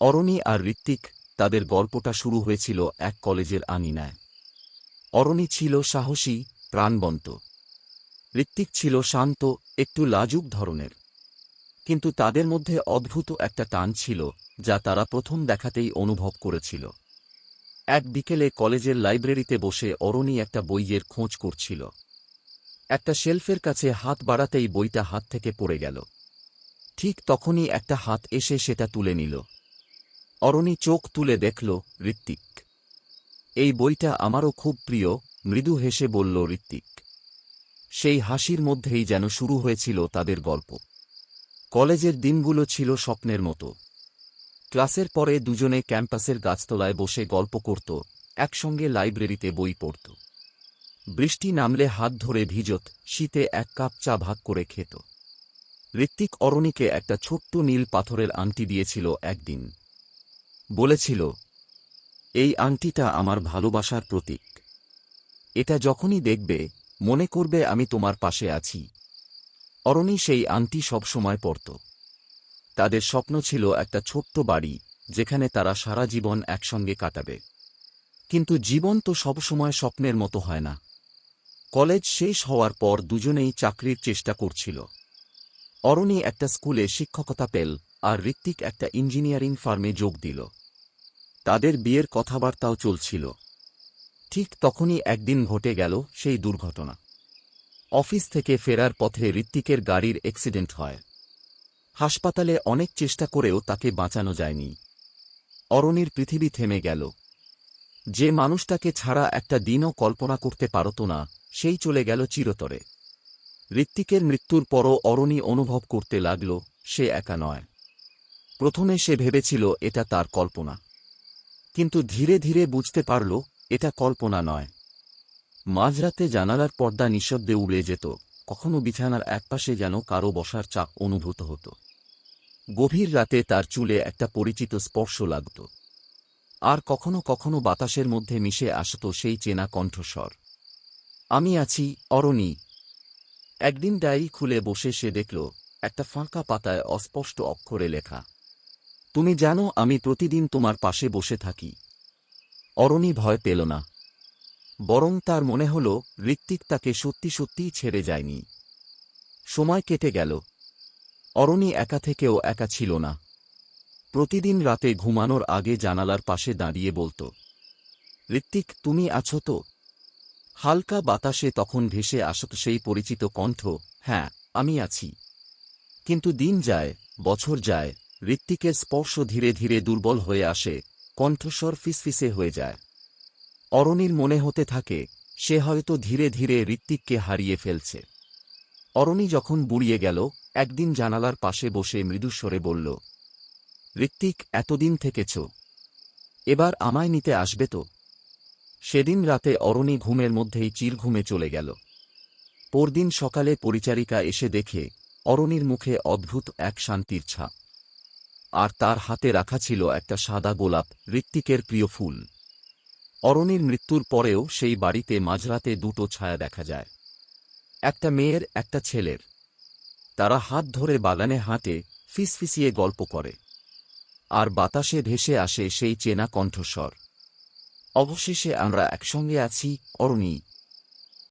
অরণি আর ঋত্বিক তাদের গল্পটা শুরু হয়েছিল এক কলেজের আঙিনায়। অরণি ছিল সাহসী, প্রাণবন্ত। ঋত্বিক ছিল শান্ত, একটু লাজুক ধরনের। কিন্তু তাদের মধ্যে অদ্ভুত একটা টান ছিল, যা তারা প্রথম দেখাতেই অনুভব করেছিল। এক বিকেলে কলেজের লাইব্রেরিতে বসে অরণি একটা বইয়ের খোঁজ করছিল। একটা শেলফের কাছে হাত বাড়াতেই বইটা হাত থেকে পড়ে গেল। ঠিক তখনই একটা হাত এসে সেটা তুলে নিল। অরণি চোখ তুলে দেখল ঋত্বিক। এই বইটা আমারও খুব প্রিয়, মৃদু হেসে বলল ঋত্বিক। সেই হাসির মধ্যেই যেন শুরু হয়েছিল তাদের গল্প। কলেজের দিনগুলো ছিল স্বপ্নের মতো। ক্লাসের পরে দুজনে ক্যাম্পাসের গাছতলায় বসে গল্প করত, একসঙ্গে লাইব্রেরিতে বই পড়ত। বৃষ্টি নামলে হাত ধরে ভিজত, শীতে এক কাপ চা ভাগ করে খেত। ঋত্বিক অরণিকে একটা ছোট্ট নীল পাথরের আংটি দিয়েছিল একদিন। বলেছিল, এই আংটিটা আমার ভালোবাসার প্রতীক। এটা যখনই দেখবে, মনে করবে আমি তোমার পাশে আছি। অরণি সেই আংটি সবসময় পরত। তাদের স্বপ্ন ছিল একটা ছোট্ট বাড়ি, যেখানে তারা সারা জীবন একসঙ্গে কাটাবে। কিন্তু জীবন তো সবসময় স্বপ্নের মতো হয় না। কলেজ শেষ হওয়ার পর দুজনেই চাকরির চেষ্টা করছিল। অরণি একটা স্কুলে শিক্ষকতা পেল আর ঋত্বিক একটা ইঞ্জিনিয়ারিং ফার্মে যোগ দিল। তাদের বিয়ের কথাবার্তাও চলছিল। ঠিক তখনই একদিন ঘটে গেল সেই দুর্ঘটনা। অফিস থেকে ফেরার পথে ঋত্বিকের গাড়ির অ্যাক্সিডেন্ট হয়। হাসপাতালে অনেক চেষ্টা করেও তাকে বাঁচানো যায়নি। অরণির পৃথিবী থেমে গেল। যে মানুষটাকে ছাড়া একটা দিনও কল্পনা করতে পারত না, সেই চলে গেল চিরতরে। ঋত্বিকের মৃত্যুর পরও অরণি অনুভব করতে লাগল, সে একা নয়। প্রথমে সে ভেবেছিল, এটা তার কল্পনা। কিন্তু ধীরে ধীরে বুঝতে পারল, এটা কল্পনা নয়। মাঝরাতে জানালার পর্দা নিঃশব্দে উড়ে যেত, কখনো বিছানার একপাশে যেন কারও বসার চাপ অনুভূত হতো। গভীর রাতে তার চুলে একটা পরিচিত স্পর্শ লাগত। আর কখনো কখনো বাতাসের মধ্যে মিশে আসত সেই চেনা কণ্ঠস্বর। আমি আছি, অরণি। একদিন ডায়েরি খুলে বসে সে দেখল, একটা ফাঁকা পাতায় অস্পষ্ট অক্ষরে লেখা। তুমি জানো আমি প্রতিদিন তোমার পাশে বসে থাকি। অরণি ভয় পেল না। বরং তার মনে হল, ঋত্বিক তাকে সত্যি সত্যিই ছেড়ে যায়নি। সময় কেটে গেল। অরণি একা থেকেও একা ছিল না। প্রতিদিন রাতে ঘুমানোর আগে জানালার পাশে দাঁড়িয়ে বলত, ঋত্বিক, তুমি আছো তো? হালকা বাতাসে তখন ভেসে আসত সেই পরিচিত কণ্ঠ হ্যাঁ আমি আছি। কিন্তু দিন যায়, বছর যায় ঋত্বিকের স্পর্শ ধীরে ধীরে দুর্বল হয়ে আসে, কণ্ঠস্বর ফিসফিসে হয়ে যায়। অরণির মনে হতে থাকে, সে হয়তো ধীরে ধীরে ঋত্বিককে হারিয়ে ফেলছে। অরণি যখন বুড়িয়ে গেল, একদিন জানালার পাশে বসে মৃদুস্বরে বলল, ঋত্বিক, এতদিন থেকেছ। এবার আমায় নিতে আসবে তো? সেদিন রাতে অরণি ঘুমের মধ্যেই চিরঘুমে চলে গেল। পরদিন সকালে পরিচারিকা এসে দেখে, অরণির মুখে অদ্ভুত এক শান্তির ছাপ। আর তার হাতে রাখা ছিল একটা সাদা গোলাপ, ঋত্বিকের প্রিয় ফুল। অরণির মৃত্যুর পরেও সেই বাড়িতে মাঝরাতে দুটো ছায়া দেখা যায়। একটা মেয়ের, একটা ছেলের। তারা হাত ধরে বাগানে হাঁটে, ফিসফিসিয়ে গল্প করে। আর বাতাসে ভেসে আসে সেই চেনা কণ্ঠস্বর। অবশেষে আমরা একসঙ্গে আছি, অরণি।